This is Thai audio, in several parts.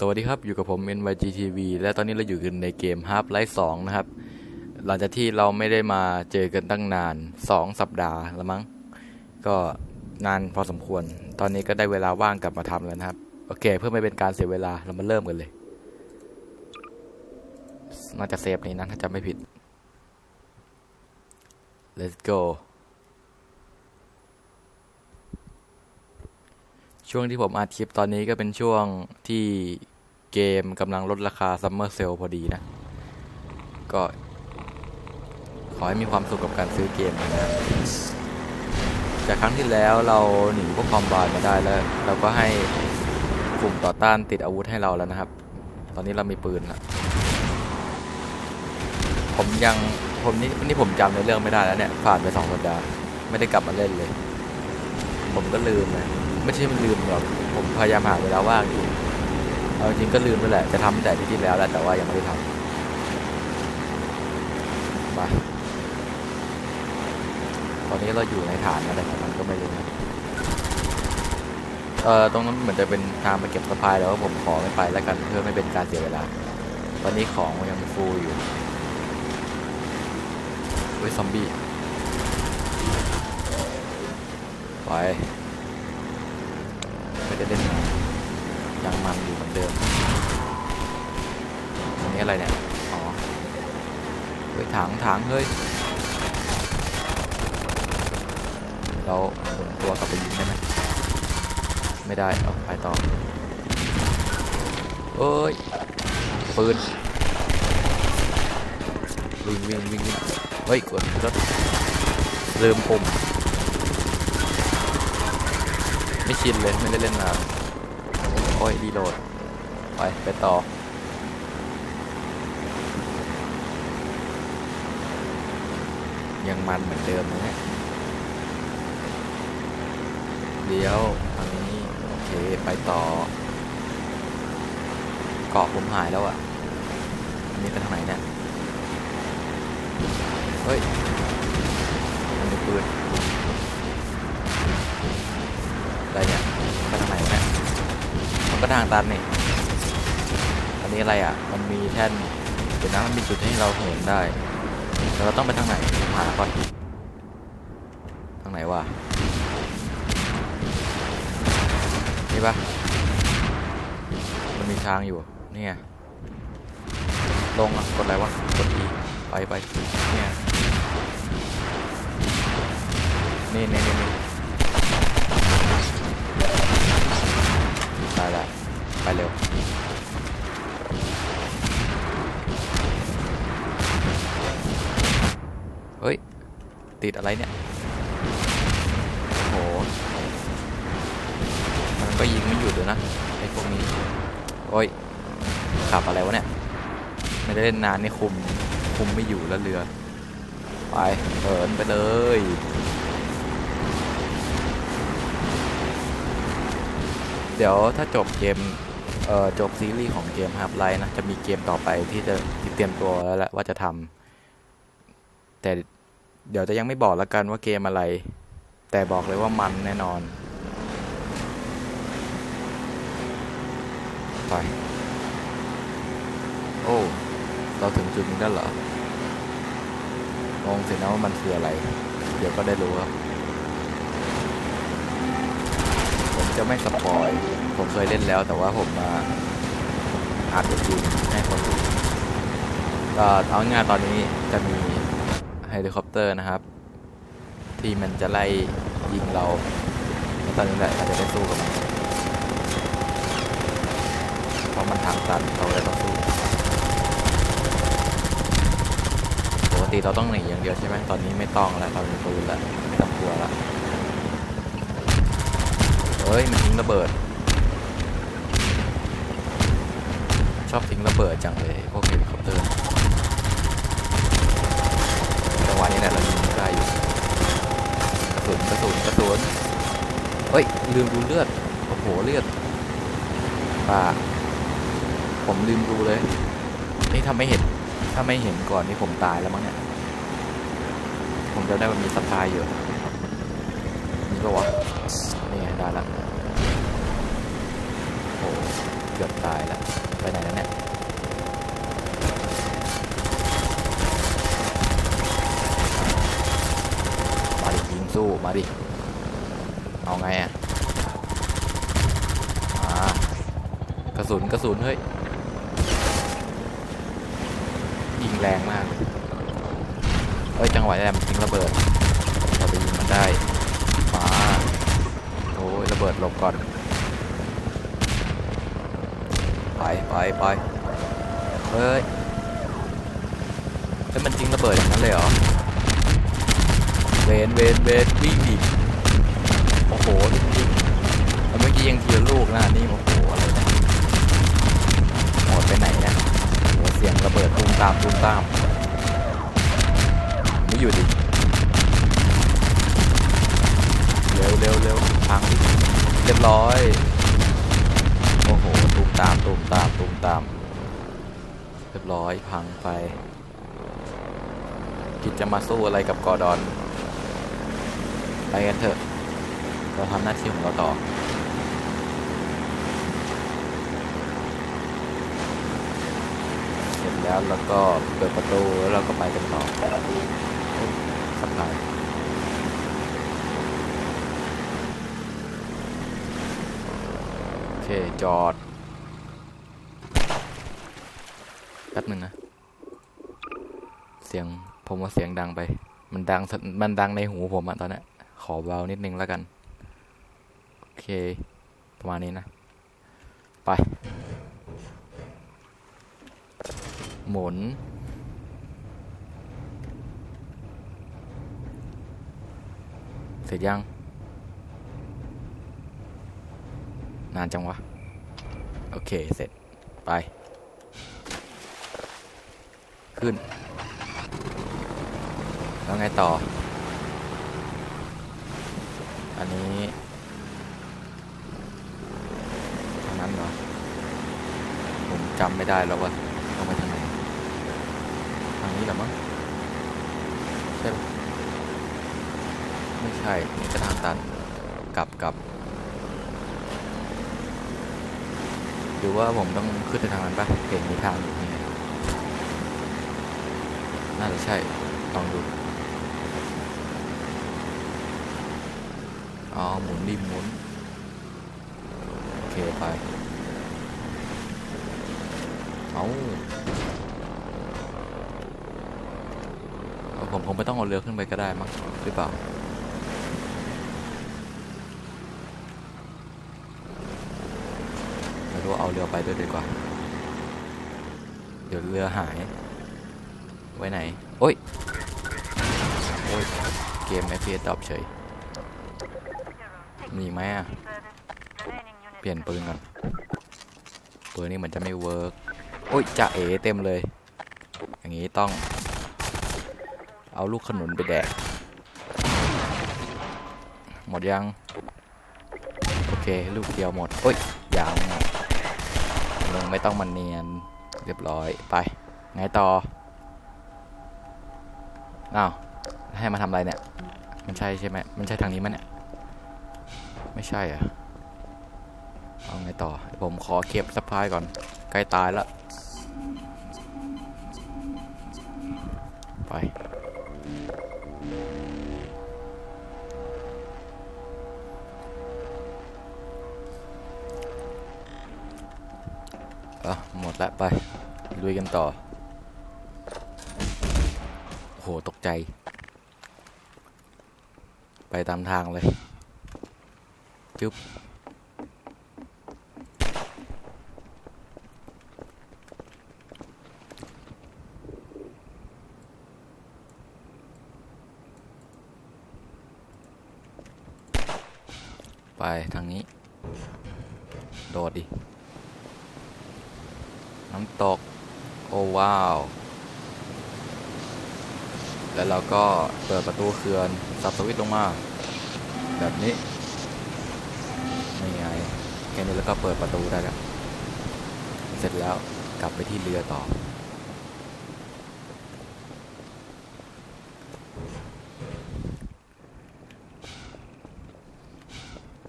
สวัสดีครับ อยู่กับผม NYGTV และตอนนี้เราอยู่กันในเกม Half Life 2 นะครับ หลังจากที่เราไม่ได้มาเจอกันตั้งนาน 2 สัปดาห์ล้วมั้ง ก็นานพอสมควร ตอนนี้ก็ได้เวลาว่างกลับมาทำแล้วนะครับ โอเค เพื่อไม่เป็นการเสียเวลาเรามาเริ่มกันเลย น่าจะเซฟนี้นะถ้าจำไม่ผิด let's go ช่วงที่ผมอัดคลิปตอนนี้ก็เป็นช่วงที่เกมกำลังลดราคาซัมเมอร์เซลพอดีนะ ก็ ขอให้มีความสุขกับการซื้อเกมนะจากครั้งที่แล้วเราหนีพวกคอมบานมาได้แล้ว เราก็ให้กลุ่มต่อต้านติดอาวุธให้เราแล้วนะครับ ตอนนี้เรามีปืนล้วผมยังผมนี่นี่ผมจำในเรื่องไม่ได้แล้วเนี่ยผ่านไปสองสัปดาห์ไม่ได้กลับมาเล่นเลย ผมก็ลืมเลย ไม่ใช่มันลืมหรอกผมพยายามหาเวลาว่างอยู่เอาจริงก็ลืมไปแหละจะทำแต่ที่ที่แล้วแหละแต่ว่ายังไม่ได้ทำไปตอนนี้เราอยู่ในฐานอะไรของมันก็ไม่รู้นะเออตรงนั้นเหมือนจะเป็นทางไปเก็บสะพายแล้วผมขอไม่ไปแล้วกันเพื่อไม่เป็นการเสียเวลา ตอนนี้ของมันยังฟูอยู่เฮ้ยซอมบี้ไป ไม่ได้เล่นยังมันอยู่เหมือนเดิมอันนี้อะไรเนี่ย อ๋อ เฮ้ยถังถังเฮ้ย เราหมุนตัวกลับไปยิงได้ไหมไม่ได้ เอาไปต่อเอ้ย ปืน วิ่งวิ่งวิ่งวิ่งเฮ้ย กดรถลืมปุ่ม ไม่ชินเลยไม่ได้เล่นนานโอ้ยดีโหลด ไป ไปต่อ ยังมันเหมือนเดิมนะเนี่ยเดี๋ยวทางนี้ โอเค ไปต่อ เกาะผมหายแล้วอะ่ะอันนี้เป็นทางไหนเนี่ย เฮ้ยมันมีปืน อะไรเนี่ยไปทางไหนวะเนี่ยมันก็ทางตันนี่อันนี้อะไรอะ มันมีแท่นเดี๋ยวนะมันมีจุดให้เราเห็นได้แต่เราต้องไปทางไหนหาก่อนทางไหนวะนี่ปะมันมีทางอยู่นี่ไงลงอะกดอะไรวะกด E ไปไปเนี่ยนี่นี่นี่ ได้ได้ไปเร็วเฮ้ย ติดอะไรเนี่ยโอ้โหมันก็ยิงไม่หยุดเลยนะไอ้พวกนี้โอ้ยขับอะไรวะเนี่ย ไม่ได้เล่นนานนี่คุมคุมไม่อยู่แล้วเรือ ไปเหินไปเลย เดี๋ยวถ้าจบเกมเอ่อจบซีรีส์ของเกม Half Life นะ จะมีเกมต่อไปที่จะที่เตรียมตัวแล้วแหละว่าจะทำแต่เดี๋ยวจะยังไม่บอกล้วกันว่าเกมอะไร แต่บอกเลยว่ามันแน่นอนไปโอ้ เราถึงจุดนี้แล้วเหรองงสินะว่ามันคืออะไร เดี๋ยวก็ได้รู้ครับ ผม จะไม่สปอยผมเคยเล่นแล้ว แต่ว่าผมมาอัดวิดีให้คนดูก็เอาง่ายตอนนี้จะมีเฮลิคอปเตอร์นะครับ ที่มันจะไล่ยิงเราตอนนี้แหละเราจะได้สู้กับมันเพราะมันทางตันเราเลยต้องสู้ปกติเราต้องหนีอย่างเดียวใช่ไหมตอนนี้ไม่ต้องแล้วเรามีปืนแล้วไม่ต้องกลัวแล้ว เฮ้ย มันทิ้งระเบิด ชอบทิ้งระเบิดจังเลย พวกเฮลิคอปเตอร์จังหวะนี้แหละเรายิงได้อยู่กระสุนกระสุนกระสุนเฮ้ย ลืมดูเลือด โอ้โห เลือดป่าผมลืมดูเลย นี่ถ้าไม่เห็น ถ้าไม่เห็นก่อนนี่ผมตายแล้วมั้งเนี่ย ผมจะได้มันมีสปายอยู่นี่ก็วะนี่ไงได้ ละโอ้เกือบตายแล้วไปไหนแล้วเนี่ยมาดิยิงสู้มาดิเอาไงอะมากระสุนกระสุนเฮ้ยยิงแรงมากเอ้ยจังหวะนี้มันทิ้งระเบิดเราไปยิงมันได้ ระเบิดหลบก่อน ไปไปไปเฮ้ยเฮ้ยมันทิ้งระเบิดอย่างนั้นเลยเหรอ เวนเวนเวนวิ่งดิโอ้โหจริงๆเมื่อกี้ยังทีละลูกนะนี่โอ้โหอะไรนี่ยหมดไปไหนเนี่ยโอ้เสียงระเบิดตูมตามตูมตามไม่อยู่ดิเร็วเร็วเร็ว พังเรียบร้อย โอ้โหตูมตามตูมตามตูมตาม เรียบร้อยพังไปคิดจะมาสู้อะไรกับกอร์ดอน ไปกันเถอะ เราทำหน้าที่ของเราต่อเสร็จแล้วเราก็เปิดประตูแล้วเราก็ไปกันต่อสะพายโอ เคจอด แป๊บหนึ่งนะ เสียงผมว่าเสียงดังไป มันดังสมันดังในหูผมอะตอนนี้ขอเบานิดนึงแล้วกัน โอเค ประมาณนี้นะ ไป หมุนเสร็จยัง นานจังวะ โอเค เสร็จ ไป ขึ้น แล้วไงต่อ อันนี้ทางนั้นเหรอ ผมจำไม่ได้แล้วว่าต้องไปทางไหน ทางนี้หรอมั้งใช่ไม่ใช่ นี่จะทางตัน กลับกลับ หรือว่าผมต้องขึ้นไปทางนั้นปะเห็นมีทางอยู่นี่น่าจะใช่ ลองดู อ๋อ หมุนดิหมุน โอเค ไป เอาผมคงไม่ต้องเอาเรือขึ้นไปก็ได้มั้งหรือเปล่า ไม่รู้เอาเรือไปด้วยดีกว่า เดี๋ยวเรือหาย ไว้ไหน โอ้ย โอ้ย เกม FPS ดรอปเฉย มีไหมอะ เปลี่ยนปืนก่อนปืนนี้เหมือนจะไม่เวิร์กโอ้ยจะเอเต็มเลย อย่างนี้ต้อง เอาลูกขนุนไปแดก หมดยัง โอเค ลูกเดียวหมด โอ้ย ไม่ต้องมันเนียน เรียบร้อยไป ไงต่ออ้าวให้มาทำอะไรเนี่ย มันใช่ใช่ไหมมันใช่ทางนี้มั้ยเนี่ย ไม่ใช่อะเอาไงต่อ ผมขอเก็บสปายก่อน ใกล้ตายแล้ว ไป อะหมดแล้วไปลุยกันต่อ โห ตกใจ ไปตามทางเลยจุ๊บไป ทางนี้ โดดดิ น้ำตก โอ้ว้าว แล้วเราก็เปิดประตูเขื่อนสับสวิตช์ลงมา แบบนี้นี่ไงแค่นี้แล้วก็เปิดประตูได้แล้วเสร็จแล้วกลับไปที่เรือต่อ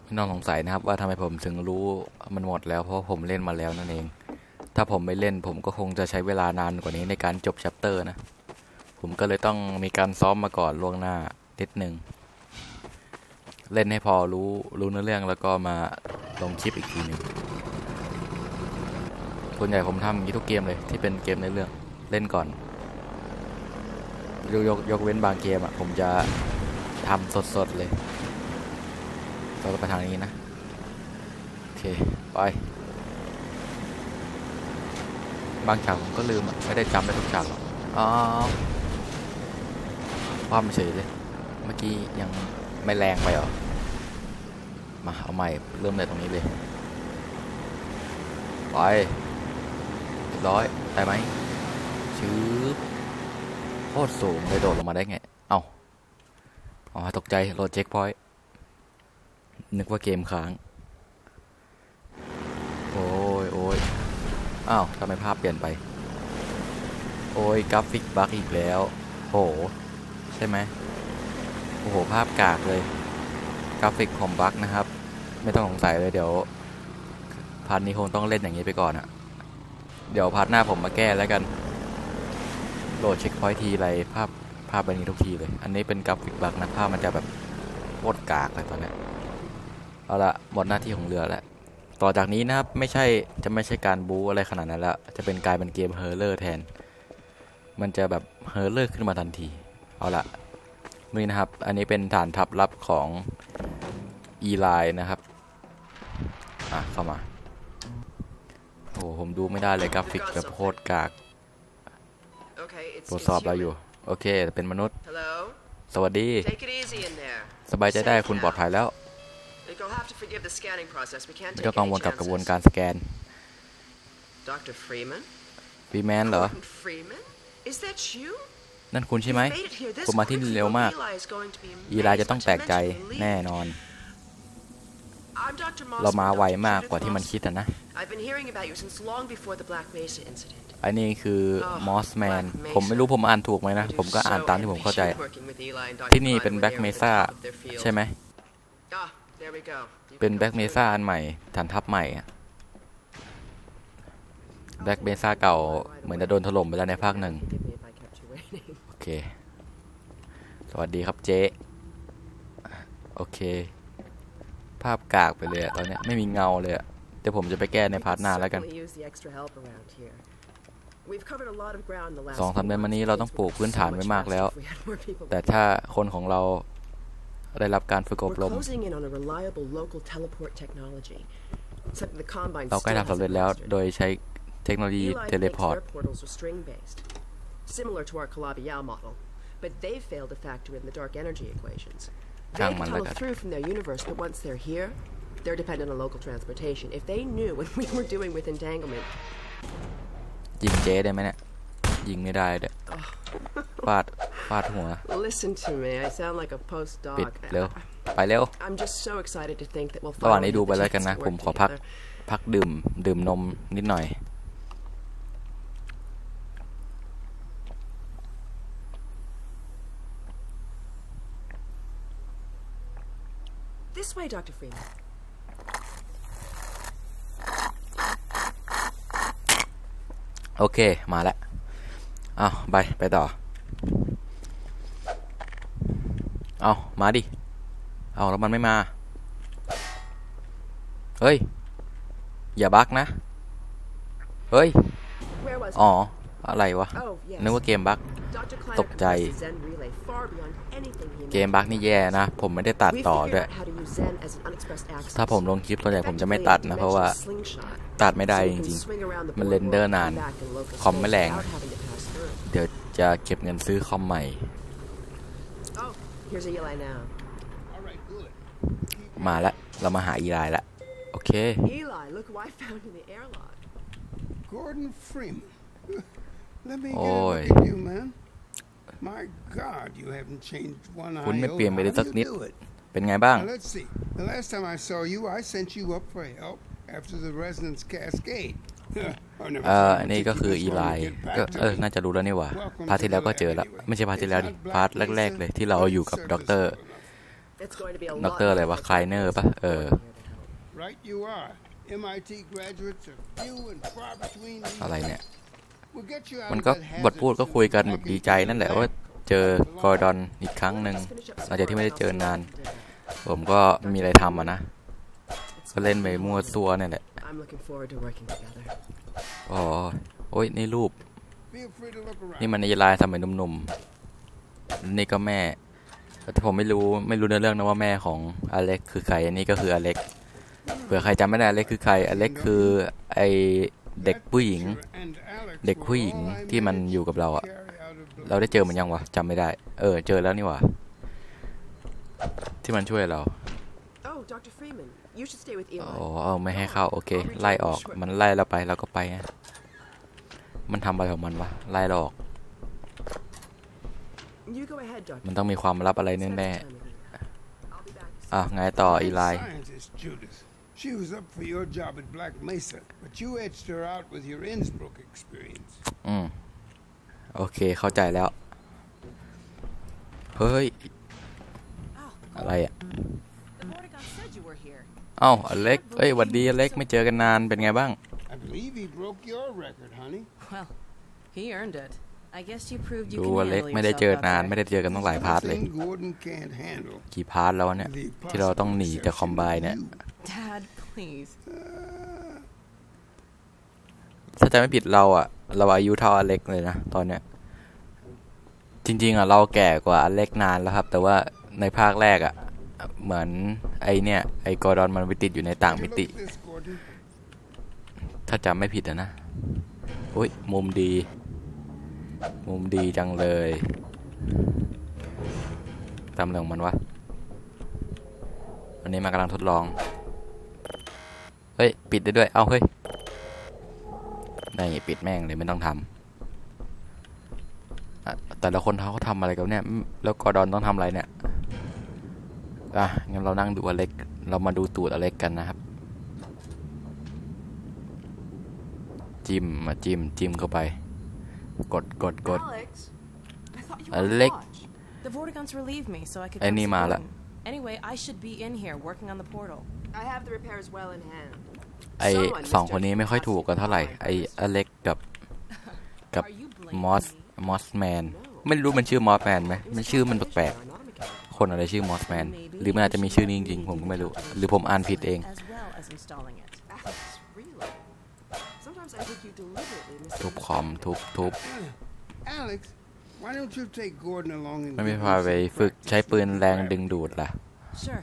ไม่ต้องสงสัยนะครับว่าทำไมผมถึงรู้มันหมดแล้วเพราะผมเล่นมาแล้วนั่นเอง ถ้าผมไม่เล่นผมก็คงจะใช้เวลานานกว่านี้ในการจบแชปเตอร์นะ ผมก็เลยต้องมีการซ้อมมาก่อนล่วงหน้านิดหนึ่งเล่นให้พอรู้รู้เนื้อเรื่องแล้วก็มาลงคลิปอีกทีหนึ่งส่วนใหญ่ผมทำอย่างนี้ทุกเกมเลยที่เป็นเกมในอเรื่องเล่นก่อนยกยกยกเว้นบางเกมอะผมจะทำสดๆเลยเราไปทางนี้นะ โอเค ไป บางฉากผมก็ลืมอะไม่ได้จำได้ทุกฉากหรอกอ๋อความเฉยเลย เมื่อกี้ยังไม่แรงไปเหรอ มาเอาใหม่เริ่มเลยตรงนี้เลย ไปเรียบร้อยได้ไหมชื้อโคตรสูงเลยโดดลงมาได้ไง เอ้าอ๋อตกใจโหลดเช็คพอยต์นึกว่าเกมค้าง โอ้ยโอ้ย อ้าวทำไมภาพเปลี่ยนไป โอ้ยกราฟิกบั๊กอีกแล้ว โห ใช่ไหมโอ้โห ภาพกากเลย กราฟิกผมบั๊กนะครับ ไม่ต้องสงสัยเลยเดี๋ยวพาร์ทนี้คงต้องเล่นอย่างนี้ไปก่อนอะเดี๋ยวพาร์ทหน้าผมมาแก้แล้วกัน โหลดเช็คพอยต์ทีไรภาพภาพแบบนี้ทุกทีเลย อันนี้เป็นกราฟิกบั๊กนะภาพมันจะแบบโคตรกากเลยตอนเนี้ยเอาละหมดหน้าที่ของเรือแล้ว ต่อจากนี้นะครับไม่ใช่จะไม่ใช่การบู๊อะไรขนาดนั้นแล้ว จะเป็นกลายเป็นเกมเฮอร์เลอร์แทน มันจะแบบเฮอร์เลอร์ขึ้นมาทันที เอาละนี่นะครับ อันนี้เป็นฐานทัพลับของอีไลนะครับ อะ เข้ามา โอ้โหผมดูไม่ได้เลยกราฟิกแบบโคตรกาก Okay, it's ตรวจ it's สอบเรา human. อยู่ โอเค เป็นมนุษย์ Hello? สวัสดี Take it easy in there. สบายใจได้คุณปลอดภัยแล้ว You'll have to forgive the scanning process. We can't ไม่ take ต้องกังวล any กับกระบวน chances. การสแกน Dr. Freeman? ฟีแมนเหรอ Gordon Freeman? Is that you? นั่นคุณใช่ไหม You made it here this คุณมาที่ quickly. เร็วมาก Eli is going to be อีไล amazed, จะต้อง not แปลกใจ mention relieved. แน่นอน I'm Dr. Moss เรามา from ไว Dr. มาก Judith กว่าที่มัน Moss. คิดอะนะ I've been hearing about you since long before the Black Mesa incident. อันนี้คือ Oh, มอสแมน Black Mesa. ผมไม่รู้ผมอ่านถูกไหมนะ I do ผมก็อ่าน so ตามที่ผมเข้าใจ envision working with Eli and Dr. ที่นี่ Klein เป็น when แบ็ก they เม were at the ซ่า top of their field. ใช่ไหม Ah, there we go. You เป็น can go แบ็กเม through. ซ่าอันใหม่ฐานทัพใหม่แบ็กเมซ่าเก่าเหมือนจะโดนถล่มไปแล้วในภาคหนึ่ง Forgive me if I kept you waiting. โอเค สวัสดีครับเจ๊โอเค ภาพกากไปเลยอะตอนเนี้ยไม่มีเงาเลยอะเดี๋ยวผมจะไปแก้ใน We พาร์ท could หน้าแล้วกัน certainly use the extra help around here. We've covered a lot of ground in the last สองสาม few เดือนมา months. นี้ It เรา means ต้อง we ปลูก could พื้น so ฐาน much ไว้มากแล้ว faster if we had more people แต่ถ้าคนของเรา ได้รับการฝึกอบ We're รม closing in on a reliable local teleport technology. Something the Combine เราใกล้ still ทำสำเร็จ hasn't แล้ว mastered. โดยใช้เทคโนโลยี Eli เทเล thinks พอร์ต their portals are string-based, similar to our Calabi-Yau model, but they failed to factor in the dark energy equations. They Kang can man tunnel lagat. through from their universe, but once they're here, they're dependent on local transportation. If they knew what we were doing with entanglement, ยิงเจ๊ได้ไหมเนี่ย ยิงไม่ได้เด้อฟาดฟาดหัว listen to me. I sound like a ปิด postdoc. เร็ว ไปเร็ว I'm just so excited to think that we'll ระหว่าง finally นี้ดู have ไป the แล้วกัน chance นะ to ผม work ขอพัก together. พักดื่ม ดื่มนมนิดหน่อย This way, Dr. Freeman. โอเค มาแล้วเอาไป ไปต่อ เอามาดิ เอาแล้วมันไม่มา เฮ้ย อย่าบักนะ เฮ้ย Where was อ๋อ อะไรวะ Oh, yes. นึกว่าเกมบัก Dr. Kleiner ตกใจ compressed Zen relay far beyond anything he เกมบักนี่แย่นะ ผมไม่ได้ตัด We ต่อ figured ด้วย out how to use Zen as an unexpressed axis. ถ้าผมลงคลิปส่วนใหญ่ผมจะไม่ตัดนะ เพราะว่า Effectively a dimensional slingshot. ตัดไม่ได้ So จ you can ริง swing around the มัน board เรนเดอร์ world นาน and back in local คอมไม่แรง เดี๋ยวจะเก็บเงินซื้อคอมใหม่ Oh, here's Eli now. All right, good. มาแล้วเรามาหาอีไลน์ละ โอเค Eli, look who I found in the airlock. Gordon Freeman. Let me get Oi. a look at you, man. My God, you haven't changed one คุณไม่ iota. เปลี่ยนไปเลย How สัก do นิด you do it? เป็นไงบ้าง Now, let's see. The last time I saw you, I sent you up for help after the resonance cascade. I never เอ่อ thought it อั would นนี้ take ก็ you คือ this อี long ไล to น์ get back ก็ to เออ me. น่าจะรู้แล้วนี่หว่า Welcome พาร์ท to ที่แล้วก็ the เจอ lab แล้ว anyway. ไม่ใช่พาร์ทที่แล้วดิ It's not พาร์ท Black แรก ๆ เลยที่เราอยู่กับ Mesa. ด็อกเตอร์ Service level enough. It's going to be a ด็อก lot เตอร์อะไรวะ more คลายเนอร์ปะเออ here to help. Right you are. MIT graduates are few and far between. these อะไรเนี่ย We'll get you out มัน of ก็ that บทพูด hazard ก็คุยกันแบบดีใจนั่นแหละว่าเจอกอร์ดอนอีกครั้งหนึ่ง Let's finish up หลังจากที่ไม่ได้เจอนาน some work. ผมก็มีอะไรทำอะนะ It's ก็เล่นไปมั่วซัวเนี่ยแหละ I'm looking forward to working together. อ๋อ โอ้ยนี่รูป Feel free to look around. นี่มันในไลน์สมัยหนุ่มๆ นี่ก็แม่ แต่ผมไม่รู้ไม่รู้ในเรื่องนะว่าแม่ของอเล็กคือใคร อันนี้ก็คืออเล็ก เผื่อใครจำไม่ได้อเล็กคือใคร อเล็กคือไอเด็กผู้หญิง And Alex เด็ก were ผู้หญิง all I ที่มัน managed อยู่กับเราอะ to carry out of the เราได้เจอมันยังวะจำไม่ได้ เออ เจอแล้วนี่หว่าที่มันช่วยเรา Oh, Dr. Freeman, you should stay with อ๋อ Eli. เอาไม่ให้เข้าโอเค ไล่ออกมันไล่เราไปเราก็ไปไงมันทำอะไรของมันวะไล่เราออก You go ahead, Dr. มันต้องมีความลับอะไร Spend แน่ some time with Eli. I'll be back. ๆอะไงต่ออีไล Scientist Judith. She was up for your job at Black Mesa, but you edged her out with your Innsbruck experience. อืม โอเคเข้าใจแล้ว เฮ้ย อะไรอะ The Vortigaunt said you were here. เอ้าอเล็กเอ้ยหวัดดีอเล็กไม่เจอกันนานเป็นไงบ้าง I believe he broke your record, honey. Well, he earned it. I guess you proved you ดู can อเล็ก handle ไม่ได้ yourself เจอ out นาน there. ไม่ได้เจอกันต้องหลายพาร์ทเลย Nothing Gordon can't handle. กี่พาร์ทแล้วเนี่ย The ที่เราต้องหนีจากคอมไบ possible เนี่ย exception Dad, please. ถ้าจะไม่ผิดเราอะเราอายุเท่าอเล็กเลยนะตอนเนี้ยจริง ๆอะเราแก่กว่าอเล็กนานแล้วครับ แต่ว่าในภาคแรกอะ เหมือนไอเนี่ยไอกอร์ดอนมันไปติดอยู่ในต่างมิติ ถ้าจำไม่ผิดอะนะอุ้ยมุมดี มุมดีจังเลยตามเรื่องมันวะวันนี้มากำลังทดลอง เฮ้ย ปิดได้ด้วย เอาเฮ้ยนี่ปิดแม่งเลยไม่ต้องทำแต่ละคนเขาทำอะไรกันเนี่ย แล้วกอร์ดอนต้องทำอะไรเนี่ย อะงั้นเรานั่งดูอเล็ก เรามาดูตูดอเล็กกันนะครับ จิ้มมาจิ้มจิ้มเข้าไป กดกดกด Alex, I thought you Alec. were on watch. The Vortigaunts relieved me so I could Ay, come ni see mala. Gordon. Anyway, I should be in here working on the portal. I have the repairs well in hand. ไอสองคนนี้ไม่ค่อยถูกกันเท่าไหร่ ไออเล็กกับกับ Are you blaming มอส me? มอสแมน ไม่รู้มันชื่อมอสแมนไหมมันชื่อมันแปลก คนอะไรชื่อมอสแมนหรือมันอาจจะมีชื่อนี้จริงๆผมก็ไม่รู้ หรือผมอ่านผิดเอง As well as installing it. Alex, really? Sometimes I think you deliberately ทุบ miss คอมทุบทุบ Alex, why don't you take Gordon along and ไม่ไม่ give พา him ไป some ฝึก practice ใช้ปืน with แรง the ดึงดูดล่ะ Sure.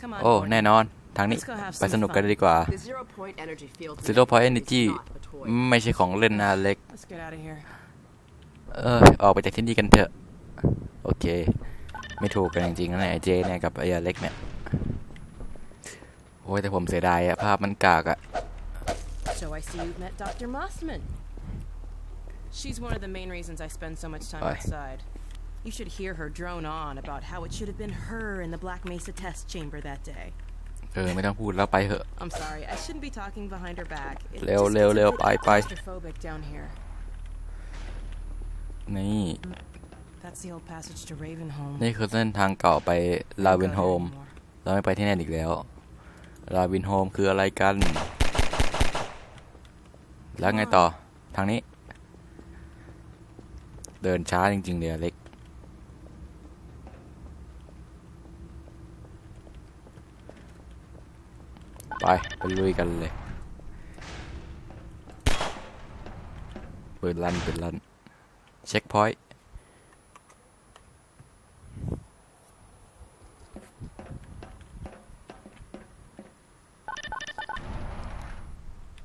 Come on. โอ้ Gordon. แน่นอน ทางนี้ Let's go have ไป some สนุกกัน fun. ดีกว่า The zero point energy field. Zero point is energy not a toy. ไม่ใช่ของเล่นนะอเล็ก Let's get out of here. เออ ออกไปจากที่นี่กันเถอะ โอเค ไม่ถูกกันจริงๆนะเนี่ยไอเจเนี่ยกับไออเล็กเนี่ย โอ้ยแต่ผมเสียดายอะภาพมันกากอะ So I see you've met Dr. Mossman. She's one of the main reasons I spend so much time Aye. outside. You should hear her drone on about how it should have been her in the Black Mesa test chamber that day. เออไม่ต้องพูดแล้วไปเถอะ I'm sorry, I shouldn't be talking behind her back. It Leo, just Leo, gets a Leo, bit bye, bye. claustrophobic down here. นี่ นี่คือเส้นทางเก่าไปลา Don't วินโฮม เราไม่ไปที่นั่นอีกแล้ว ลาวินโฮมคืออะไรกัน แล้วไงต่อ ทางนี้ เดินช้าจริง ๆเดียเล็ก ไป ไปลุยกันเลยปืนลั่นปืนลั่น เช็คพอยต์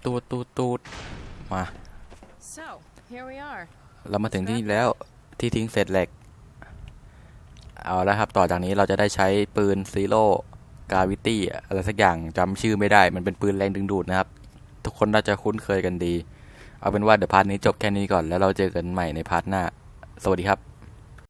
ตูดตูดตูดมา So, here we are. เรามาถึงที่นี่แล้วที่ทิ้งเศษเหล็ก เอาแล้วครับ ต่อจากนี้เราจะได้ใช้ปืนซีโร่กาวิตี้อะไรสักอย่างจำชื่อไม่ได้ มันเป็นปืนแรงดึงดูดนะครับ ทุกคนน่าจะคุ้นเคยกันดี เอาเป็นว่าเดี๋ยวพาร์ทนี้จบแค่นี้ก่อนแล้วเราเจอกันใหม่ในพาร์ทหน้า สวัสดีครับ